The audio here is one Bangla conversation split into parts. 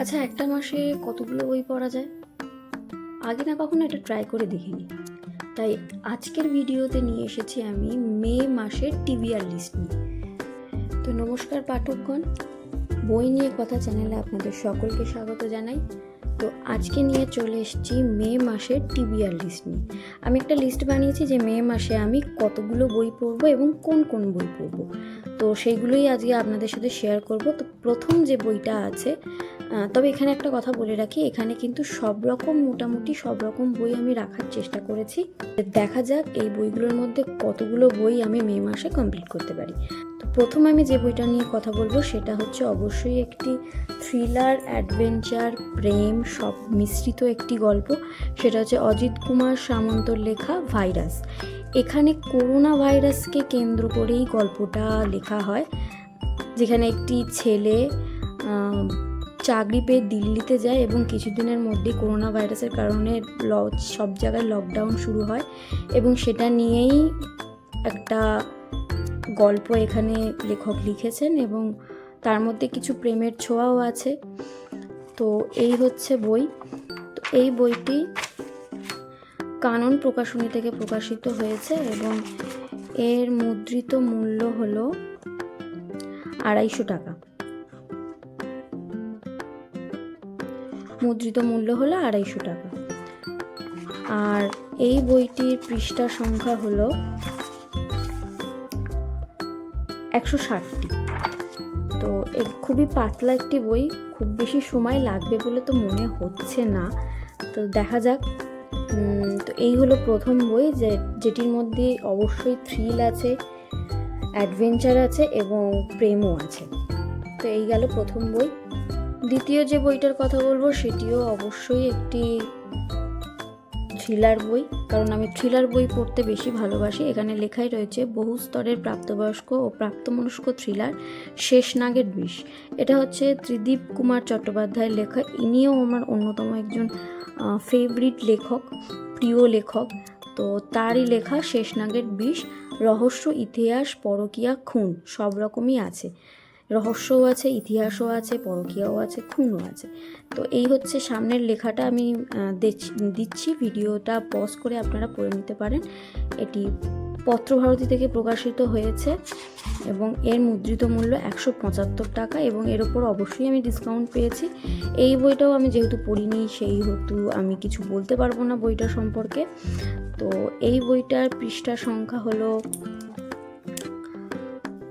আচ্ছা একটা মাসে কতগুলো বই পড়া যায়? আগে না কখনো এটা ট্রাই করে দেখিনি। তাই আজকের ভিডিওতে নিয়ে এসেছি আমি মে মাসের টিভিআর লিস্ট নিয়ে। তো নমস্কার পাঠকগণ। বই নিয়ে কথা চ্যানেলে আপনাদের সকলকে স্বাগত জানাই। তো আজকে নিয়ে চলে এসেছি মে মাসের টিভিআর লিস্ট নিয়ে। আমি একটা লিস্ট বানিয়েছি যে মে মাসে আমি কতগুলো বই পড়ব এবং কোন কোন বই পড়ব। তো সেইগুলোই আজকে আপনাদের সাথে শেয়ার করব। তো প্রথম যে বইটা আছে তবে এখানে একটা কথা বলে রাখি, এখানে কিন্তু সব রকম মোটামুটি সব রকম বই আমি রাখার চেষ্টা করেছি। দেখা যাক এই বইগুলোর মধ্যে কতগুলো বই আমি মে মাসে কমপ্লিট করতে পারি। তো প্রথম আমি যে বইটা নিয়ে কথা বলব, সেটা হচ্ছে অবশ্যই একটি থ্রিলার অ্যাডভেঞ্চার প্রেম, সব মিশ্রিত একটি গল্প। সেটা হচ্ছে অজিত কুমার সামন্তর লেখা ভাইরাস। এখানে করোনা ভাইরাসকে কেন্দ্র করেই গল্পটা লেখা হয়। যেখানে একটি ছেলে চাকরি পেয়ে দিল্লিতে যায় এবং কিছুদিনের মধ্যেই করোনা ভাইরাসের কারণে ল সব জায়গায় লকডাউন শুরু হয় এবং সেটা নিয়েই একটা গল্প এখানে লেখক লিখেছেন এবং তার মধ্যে কিছু প্রেমের ছোঁয়াও আছে। তো এই হচ্ছে বই। তো এই বইটি কানন প্রকাশনী থেকে প্রকাশিত হয়েছে এবং এর মুদ্রিত মূল্য হলো আড়াইশো টাকা। মুদ্রিত মূল্য হলো আড়াইশো টাকা। আর এই বইটির পৃষ্ঠা সংখ্যা হলো একশো ষাটটি তো খুবই পাতলা একটি বই, খুব বেশি সময় লাগবে বলে তো মনে হচ্ছে না। তো দেখা যাক। তো এই হলো প্রথম বই যে, যেটির মধ্যে অবশ্যই থ্রিল আছে অ্যাডভেঞ্চার আছে এবং প্রেমও আছে। তো এই গেল প্রথম বই। দ্বিতীয় যে বইটার কথা বলব, সেটিও অবশ্যই একটি থ্রিলার বই, কারণ আমি থ্রিলার বই পড়তে বেশি ভালোবাসি। এখানে লেখাই রয়েছে, বহু স্তরের প্রাপ্তবয়স্ক ও প্রাপ্তমনস্ক থ্রিলার শেষ নাগের বিষ। এটা হচ্ছে ত্রিদীপ কুমার চট্টোপাধ্যায়ের লেখা। ইনিও আমার অন্যতম একজন ফেভারিট লেখক, প্রিয় লেখক। তো তারই লেখা শেষ নাগের বিষ, রহস্য, ইতিহাস, পরকীয়া, খুন সব রকমই আছে। রহস্যও আছে, ইতিহাসও আছে, পরকীয়াও আছে, খুনও আছে। তো এই হচ্ছে সামনের লেখাটা আমি দিচ্ছি- ভিডিওটা পজ করে আপনারা পড়ে নিতে পারেন। এটি পত্রভারতী থেকে প্রকাশিত হয়েছে এবং এর মুদ্রিত মূল্য একশো পঁচাত্তর টাকা এবং এর ওপর অবশ্যই আমি ডিসকাউন্ট পেয়েছি। এই বইটাও আমি যেহেতু পড়িনি সেই হেতু আমি কিছু বলতে পারব না বইটা সম্পর্কে। তো এই বইটার পৃষ্ঠা সংখ্যা হলো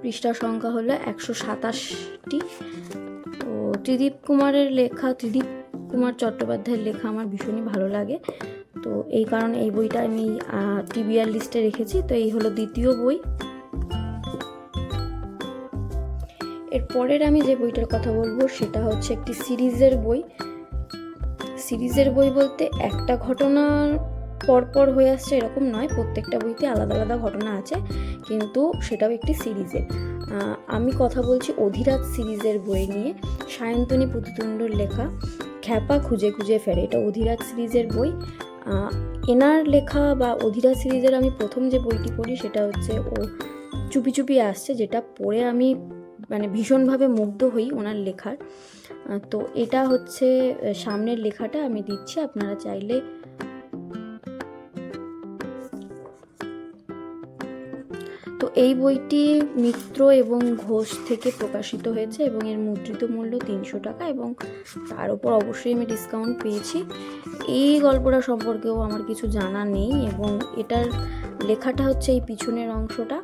পৃষ্ঠা সংখ্যা হলো একশো সাতাশটি। তো ত্রিদীপ কুমারের লেখা, ত্রিদীপ কুমার চট্টোপাধ্যায়ের লেখা আমার ভীষণই ভালো লাগে। তো এই কারণে এই বইটা আমি টিবিআর লিস্টে রেখেছি। তো এই হলো দ্বিতীয় বই। এর পরের আমি যে বইটার কথা বলব, সেটা হচ্ছে একটি সিরিজের বই। সিরিজের বই বলতে একটা ঘটনার পরপর হয়ে আসছে এরকম নয়, প্রত্যেকটা বইতে আলাদা আলাদা ঘটনা আছে, কিন্তু সেটাও একটি সিরিজের। আমি কথা বলছি অধিরাজ সিরিজের বই নিয়ে, সায়ন্তনী পুতুতুণ্ডর লেখা, খ্যাপা খুঁজে খুঁজে ফেরে, এটা অধিরাজ সিরিজের বই। এনার লেখা বা অধিরাজ সিরিজের আমি প্রথম যে বইটি পড়ি, সেটা হচ্ছে ও চুপি চুপি আসছে, যেটা পড়ে আমি মানে ভীষণভাবে মুগ্ধ হই ওনার লেখার। তো এটা হচ্ছে সামনের লেখাটা আমি দিচ্ছি, আপনারা চাইলে তো এই বইটি মিত্র এবং ঘোষ থেকে প্রকাশিত হয়েছে এবং এর মুদ্রিত মূল্য তিনশো টাকা এবং তার উপর অবশ্যই আমি ডিসকাউন্ট পেয়েছি। এই গল্পটা সম্পর্কেও আমার কিছু জানা নেই এবং এটার লেখাটা হচ্ছে এই পিছনের অংশটা।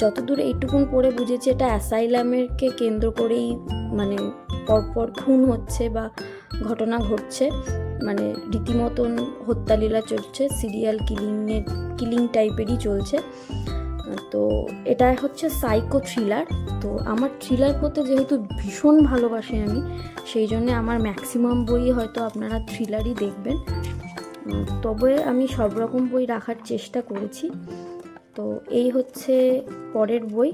যতদূর এইটুকুন পড়ে বুঝেছি এটা অ্যাসাইলামেরকে কেন্দ্র করেই মানে পরপর খুন হচ্ছে বা ঘটনা ঘটছে। মানে রীতিমতন হত্যালীলা চলছে, সিরিয়াল কিলিংয়ের, কিলিং টাইপেরই চলছে। তো এটা হচ্ছে সাইকো থ্রিলার তো আমার থ্রিলার পড়তে যেহেতু ভীষণ ভালোবাসি আমি, সেই জন্যে আমার ম্যাক্সিমাম বই হয়তো আপনারা থ্রিলারই দেখবেন। তবে আমি সব রকম বই রাখার চেষ্টা করেছি। তো এই হচ্ছে পরের বই।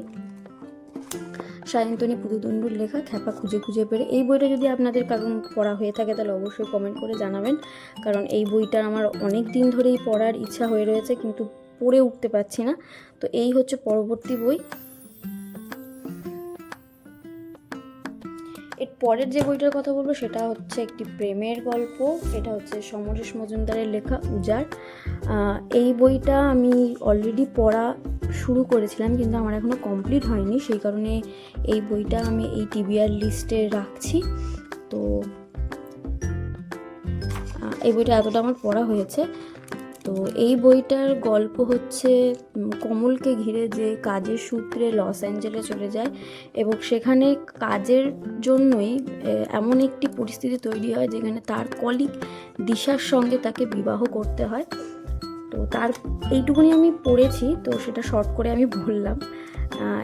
সায়ন্তনী পুদুদণ্ডুর লেখা, খ্যাপা খুঁজে খুঁজে পেরে। এই বইটা যদি আপনাদের কারণ পড়া হয়ে থাকে, তাহলে অবশ্যই কমেন্ট করে জানাবেন। কারণ এই বইটা আমার অনেক দিন ধরেই পড়ার ইচ্ছা হয়ে রয়েছে, কিন্তু পড়ে উঠতে পারছি না। তো এই হচ্ছে পরবর্তী বই। এর পরের যে বইটার কথা বলব, সেটা হচ্ছে একটি প্রেমের গল্প। এটা হচ্ছে সমরেশ মজুমদারের লেখা উজার এই বইটা আমি অলরেডি পড়া শুরু করেছিলাম, কিন্তু আমার এখনও কমপ্লিট হয়নি। সেই কারণে এই বইটা আমি এই টিবিআর লিস্টে রাখছি। তো এই বইটা এতটা আমার পড়া হয়েছে। তো এই বইটার গল্প হচ্ছে কমলকে ঘিরে যে কাজের সূত্রে লস অ্যাঞ্জেলে চলে যায় এবং সেখানে কাজের জন্যই এমন একটি পরিস্থিতি তৈরি হয় যেখানে তার কলিগ দিশার সঙ্গে তাকে বিবাহ করতে হয়। তো তার এইটুকুনি আমি পড়েছি, তো সেটা শর্ট করে আমি বললাম।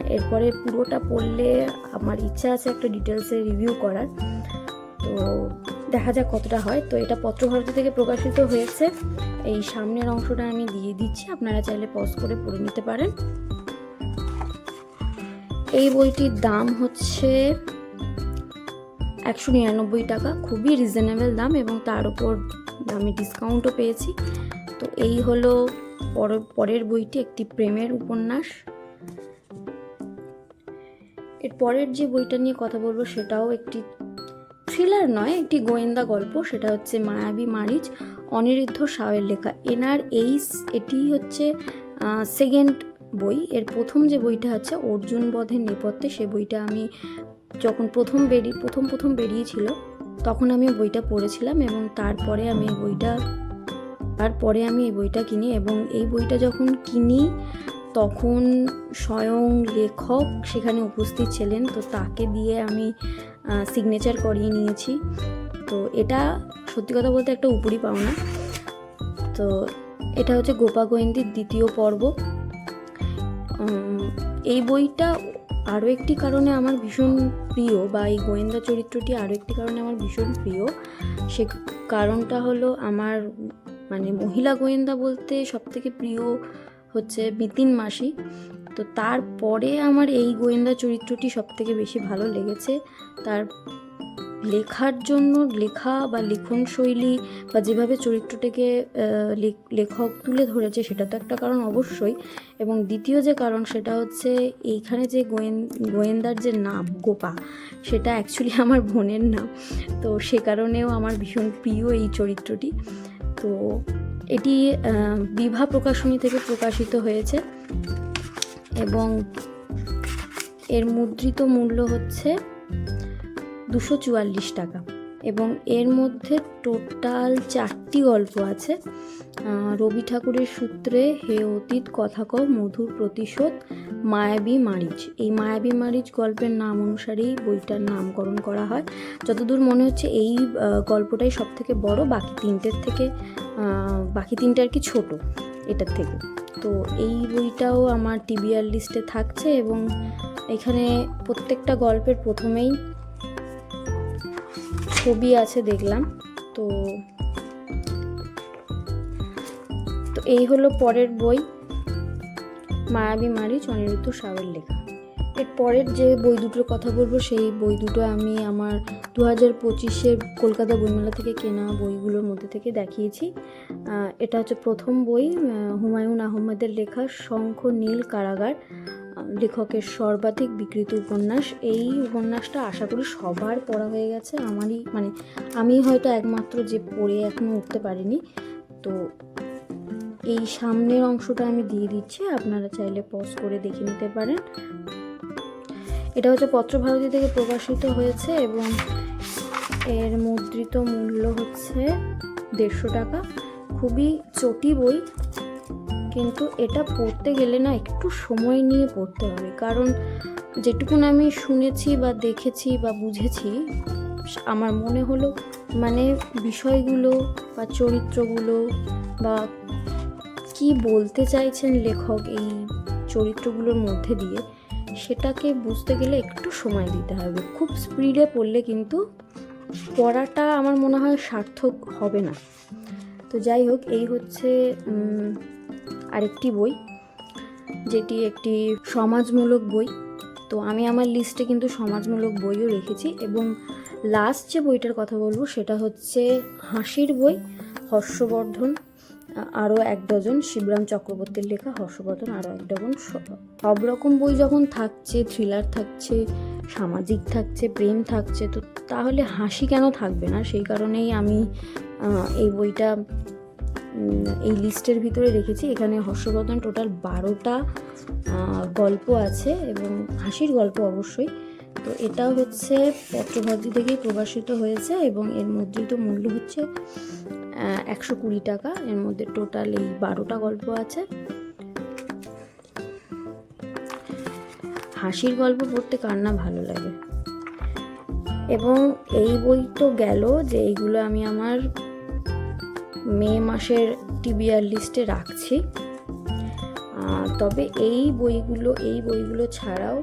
এরপরে পুরোটা পড়লে আমার ইচ্ছা আছে একটা ডিটেলসে রিভিউ করার। তো দেখা যাক কতটা হয়। তো এটা পত্রভারতী থেকে প্রকাশিত হয়েছে। এই সামনের অংশটা আমি দিয়ে দিচ্ছি। আপনারা চাইলে পজ করে পড়ে নিতে পারেন। এই বইটির দাম হচ্ছে একশো নিরানব্বই টাকা। খুবই রিজনেবল দাম এবং তার উপর আমি ডিসকাউন্টও পেয়েছি। তো এই হলো পর- পরের বইটি, একটি প্রেমের উপন্যাস। এর পরের যে বইটা নিয়ে কথা বলব সেটাও একটি থ্রিলার নয়, একটি গোয়েন্দা গল্প, সেটা হচ্ছে মায়াবী মারিচ, অনিরুদ্ধ সাওয়ের লেখা। এনার এই এটি হচ্ছে সেকেন্ড বই। এর প্রথম যে বইটা আছে, অর্জুন বধের নেপথ্যে, সে বইটা আমি যখন প্রথম বেরিয়ে প্রথম প্রথম বেরিয়েছিল, তখন আমি বইটা পড়েছিলাম এবং তারপরে আমি এই বইটা, তারপরে আমি এই বইটা কিনি এবং এই বইটা যখন কিনি তখন স্বয়ং লেখক সেখানে উপস্থিত ছিলেন, তো তাকে দিয়ে আমি সিগনেচার করিয়ে নিয়েছি। তো এটা সত্যি কথা বলতে একটা উপরি পাওনা। তো এটা হচ্ছে গোপা গোয়েন্দির দ্বিতীয় পর্ব। এই বইটা আরও একটি কারণে আমার ভীষণ প্রিয় বা এই গোয়েন্দা চরিত্রটি আরও একটি কারণে আমার ভীষণ প্রিয়। সে কারণটা হলো আমার মানে মহিলা গোয়েন্দা বলতে সবথেকে প্রিয় হচ্ছে বিতিন মাসি তো তারপরে আমার এই গোয়েন্দা চরিত্রটি সবথেকে বেশি ভালো লেগেছে। তার লেখার জন্য লেখা বা লেখন শৈলী বা যেভাবে চরিত্রটাকে লেখ- লেখক তুলে ধরেছে সেটা তো একটা কারণ অবশ্যই। এবং দ্বিতীয় যে কারণ সেটা হচ্ছে এইখানে যে গোয়েন, গোয়েন্দার যে নাম গোপা, সেটা অ্যাকচুয়ালি আমার বোনের নাম। তো সে কারণেও আমার ভীষণ প্রিয় এই চরিত্রটি। তো এটি বিভা প্রকাশনী থেকে প্রকাশিত হয়েছে এবং এর মুদ্রিত মূল্য হচ্ছে দুশো চুয়াল্লিশ টাকা। এবং এর মধ্যে টোটাল চারটি গল্প আছে। রবি ঠাকুরের সূত্রে হে অতীত, কথা কও, মধুর প্রতিশোধ, মায়াবী মারিচ। এই মায়াবী মারিচ গল্পের নাম অনুসারেই বইটার নামকরণ করা হয়। যতদূর মনে হচ্ছে এই গল্পটাই সব থেকে বড়, বাকি তিনটের থেকে বাকি তিনটে আর কি ছোট এটার থেকে। তো এই বইটাও আমার টিবিআর লিস্টে থাকছে এবং এখানে প্রত্যেকটা গল্পের প্রথমেই ছবি আছে দেখলাম, তো তো এই হলো পরের বই, মায়াবী মারিচ অনিরুদ্ধ সাওয়ের লেখা। এর পরের যে বই দুটোর কথা বলব, সেই বই দুটো আমি আমার দু হাজার পঁচিশের কলকাতা বইমেলা থেকে কেনা বইগুলোর মধ্যে থেকে দেখিয়েছি। এটা হচ্ছে প্রথম বই হুমায়ুন আহমেদের লেখা শঙ্খ নীল কারাগার। লেখকের সর্বাধিক বিকৃত উপন্যাস। এই উপন্যাসটা আশা করি সবার পড়া হয়ে গেছে। আমারই মানে আমি হয়তো একমাত্র যে পড়ে এখনও উঠতে পারিনি। তো এই সামনের অংশটা আমি দিয়ে দিচ্ছি। আপনারা চাইলে পজ করে দেখে নিতে পারেন। এটা হচ্ছে পত্রভারতী থেকে প্রকাশিত হয়েছে এবং এর মুদ্রিত মূল্য হচ্ছে দেড়শো টাকা। খুবই চটি বই। কিন্তু এটা পড়তে গেলে না একটু সময় নিয়ে পড়তে হবে। কারণ যেটুকুন আমি শুনেছি বা দেখেছি বা বুঝেছি, আমার মনে হলো মানে বিষয়গুলো বা চরিত্রগুলো বা কি বলতে চাইছেন লেখক এই চরিত্রগুলোর মধ্যে দিয়ে, সেটাকে বুঝতে গেলে একটু সময় দিতে হবে। খুব স্পিডে পড়লে কিন্তু পড়াটা আমার মনে হয় সার্থক হবে না। তো যাই হোক, এই হচ্ছে আরেকটি বই, যেটি একটি সমাজমূলক বই। তো আমি আমার লিস্টে কিন্তু সমাজমূলক বইও রেখেছি এবং লাস্ট যে বইটার কথা বলব সেটা হচ্ছে হাসির বই, হর্ষবর্ধন, আরও এক ডজন, শিবরাম চক্রবর্তীর লেখা হর্ষবর্ধন, আরও এক ডজন। সব রকম বই যখন থাকছে থ্রিলার থাকছে, সামাজিক থাকছে, প্রেম থাকছে, তো তাহলে হাসি কেন থাকবে না? সেই কারণেই আমি এই বইটা এই লিস্টের ভিতরে রেখেছি। এখানে হর্ষবর্ধন টোটাল বারোটা গল্প আছে এবং হাসির গল্প অবশ্যই। তো এটা হচ্ছে পত্রভারতী থেকেই প্রকাশিত হয়েছে এবং এর মুদ্রিত মূল্য হচ্ছে একশো কুড়ি টাকা। এর মধ্যে টোটাল এই বারোটা গল্প আছে। হাসির গল্প পড়তে কার না ভালো লাগে। এবং এই বই তো গেল যে এইগুলো আমি আমার মে মাসের টিবিআর লিস্টে রাখছি। তবে এই বইগুলো এই বইগুলো ছাড়াও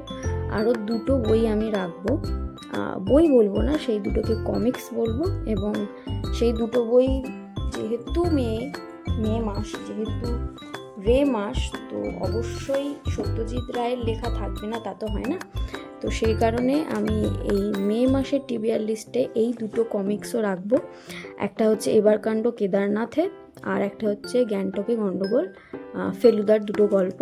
আরও দুটো বই আমি রাখব। বই বলব না, সেই দুটোকে কমিক্স বলব এবং সেই দুটো বই যেহেতু মে মে মাস, যেহেতু রে মাস, তো অবশ্যই সত্যজিৎ রায়ের লেখা থাকবে না, তা তো হয় না। তো সেই কারণে আমি এই মে মাসের টিবিআর লিস্টে এই দুটো কমিক্সও রাখব। একটা হচ্ছে এবার কাণ্ড কেদারনাথে আর একটা হচ্ছে গ্যাংটকে গণ্ডগোল ফেলুদার দুটো গল্প।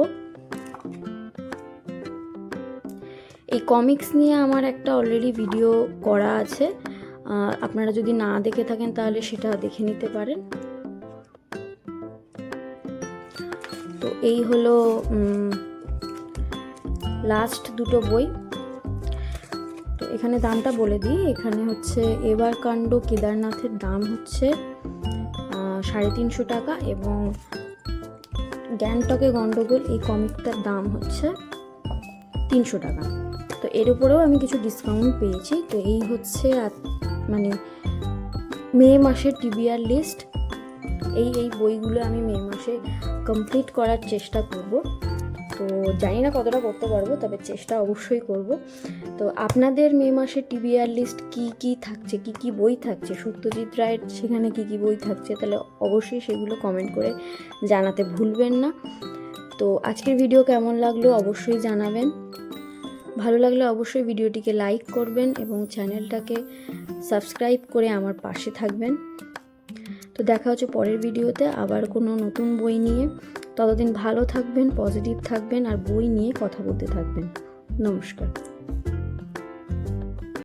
এই কমিক্স নিয়ে আমার একটা অলরেডি ভিডিও করা আছে। আপনারা যদি না দেখে থাকেন তাহলে সেটা দেখে নিতে পারেন। তো এই হলো লাস্ট দুটো বই। এখানে দামটা বলে দিই। এখানে হচ্ছে এবার কাণ্ড কেদারনাথের দাম হচ্ছে সাড়ে তিনশো টাকা এবং গ্যাংটকে গন্ডগোল এই কমিকটার দাম হচ্ছে তিনশো টাকা। তো এর উপরেও আমি কিছু ডিসকাউন্ট পেয়েছি। তো এই হচ্ছে মানে মে মাসের টিবিআর লিস্ট এই এই বইগুলো আমি মে মাসে কমপ্লিট করার চেষ্টা করব। তো জানি না কতটা করতে পারব, তবে চেষ্টা অবশ্যই করব। তো আপনাদের মে মাসের টিবিআর লিস্ট কি কি থাকছে, কি কি বই থাকছে? সত্যজিৎ রায়ের সেখানে কি কি বই থাকছে? তাহলে অবশ্যই সেগুলো কমেন্ট করে জানাতে ভুলবেন না। তো আজকের ভিডিও কেমন লাগল অবশ্যই জানাবেন। ভালো লাগলে অবশ্যই ভিডিওটিকে লাইক করবেন এবং চ্যানেলটাকে সাবস্ক্রাইব করে আমার পাশে থাকবেন। তো দেখা হচ্ছে পরের ভিডিওতে আবার কোনো নতুন বই নিয়ে। ততদিন ভালো থাকবেন পজিটিভ থাকবেন আর বই নিয়ে কথা বলতে থাকবেন। নমস্কার।